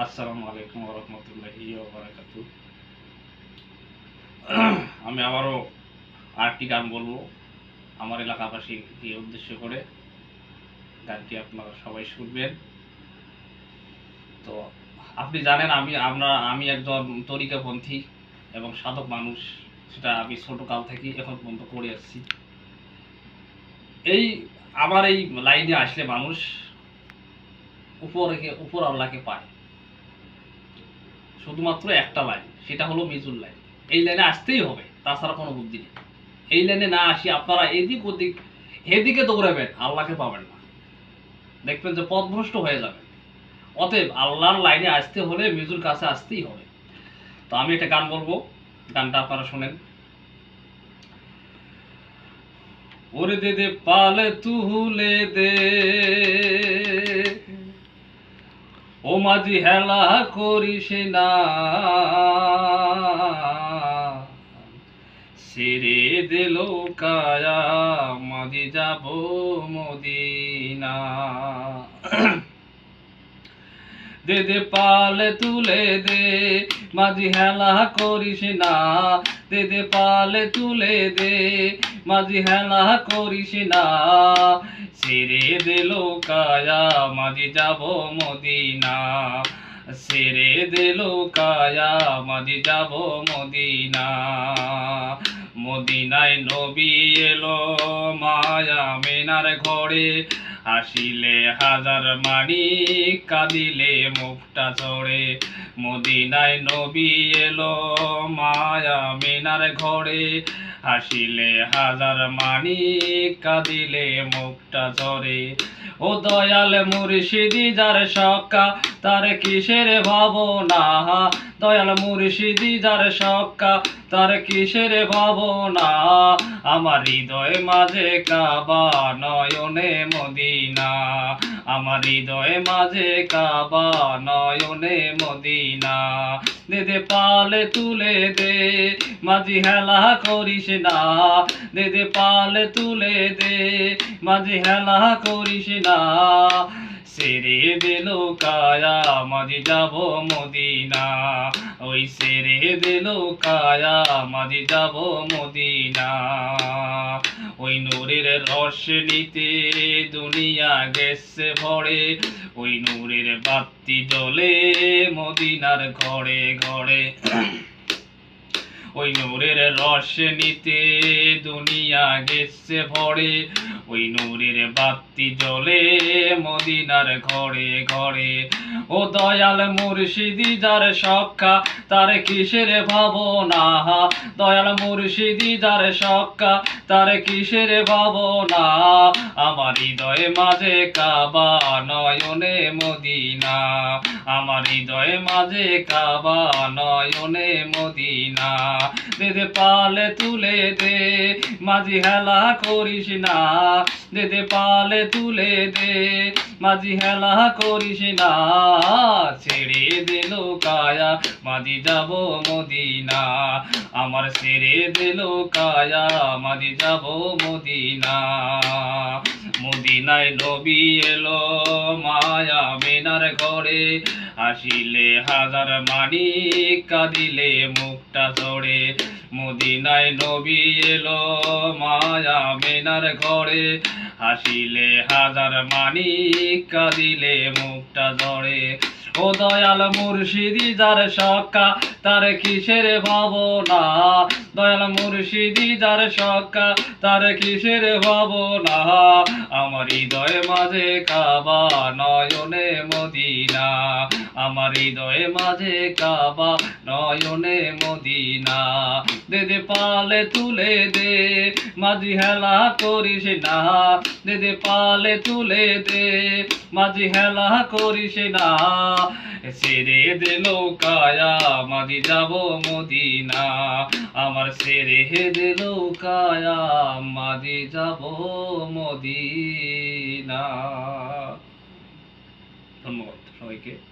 আসসালামু আলাইকুম রহমতুল্লাহি বারাকাতু আমি আবারও আরেকটি গান বলব। আমার এলাকাবাসীকে উদ্দেশ্য করে গানটি আপনারা সবাই শুনবেন। তো আপনি জানেন আমি, আমরা, আমি একজন তরিকাপন্থী এবং সাধক মানুষ, সেটা আমি ছোটকাল থেকে এখন পর্যন্ত করে আসছি। এই, আমার এই লাইনে আসলে মানুষ উপরে উপর আল্লাহকে পায়। শুধুমাত্র একটা লাইন সেটা হলো মিজুর লাইন এই লাইনে আসতেই হবে, তাছাড়া কোনো বুদ্ধি নেই। এই লাইনে না আসি, আপনারা এদিক ওদিক, এদিকে দৌড়াবেন, আল্লাহকে পাবেন না। দেখবেন যে পথভ্রষ্ট হয়ে যাবেন। অতএব আল্লাহর লাইনে আসতে হলে মিজুর কাছে আসতেই হবে। তো আমি একটা গান বলব, গানটা আপনারা শোনেন। ওরে দে দে, পালে তুলে দে। ও মাঝি হেলা করিস না। সেরে দিল কায়া মাঝি যাব মদিনা। দে দে, পালে তুলে দে, মাঝি হেলা করিস না। দে দে, পালে তুলে দে, মাঝি হেলা করিস না। সেরে দিল কায়া, মাঝি যাব মদিনা। সেরে দিল কায়া, মাঝি যাব মদিনা। মদিনায় নবী এলো মায়া মেনার ঘরে। হাসিলে হাজার মানি কাঁদিলে মুখটা চড়ে। মদিনায় নবী এলো মায়া মিনার ঘরে। হাসিলে হাজার মানি, কাঁদিলে মুখটা চড়ে ও দয়াল মুর্শিদি, যার সক্কা, তার কিসের ভাবনা? দয়াল মুর্শিদি, যার সক্কা, তার কিসের ভাবনা? আমার হৃদয় মাঝে কাবা নয়নে মদিনা। আমার হৃদয় মাঝে কাবা নয়নে মদিনা। দে পালে তুলে দে, মাঝি হেলা করিস না। দে দে পালে তুলে দে, মাঝি হেলা করিস না। সেরে দিল কায়া মাঝি যাব মদিনা। ওই সেরে দিল কায়া মাঝি যাব মদিনা। ওই নূরের রস দুনিয়া গেছে ভরে। ওই নূরের বাতি জলে মদিনার ঘরে ঘরে। ওই নূরের রস নিতে দুনিয়া গেছে ভরে। ওই নূরের বাতি জ্বলে মদিনার ঘরে ঘরে। ও দয়াল মুর্শিদি যার সক্কা, তার কিসের ভাবনা? দয়াল মুর্শিদি যার সক্কা, তার কিসের ভাবনা? আমার হৃদয়ে মাঝে কাবা নয়নে মদিনা। আমার হৃদয়ে মাঝে কাবা নয়নে মদিনা। দে দে পালে তুলে দে, মাঝি হেলা করিস না। দে দে, পালে, তুলে দে। মাঝি হেলা করিস না, ছেড়ে দে কায়া মাঝি যাব মদিনা, আমার ছেড়ে দে কায়া মাঝি যাব মদিনা। মদিনায় নবী এলো মায়া মিনার ঘরে। আসিলে হাজার মানি কাঁদিলে মুখটা চড়ে মদিনায় নবী এলো মায়া মিনার ঘরে। হাসিলে হাজার মানি কাঁদিলে মুখটা ধরে ও দয়াল মুর্শিদি, যার সক্কা, তার কিসের ভাবনা? দয়াল মুর্শিদি, যার সক্কা, তার কিসের ভাবনা? আমার হৃদয় মাঝে কাবা নয়নে মদিনা। আমার হৃদয়ে মাঝে কাবা, নয়নে মদিনা। দে দে, পালে তুলে দে, মাঝি হেলা করিস না। দে দে, পালে তুলে দে, মাঝি হেলা করিস না। সেরে দিল কায়া মাঝি যাব মদিনা। আমার সেরে দিল কায়া মাঝি যাব মদিনা। ধন্যবাদ সবাইকে।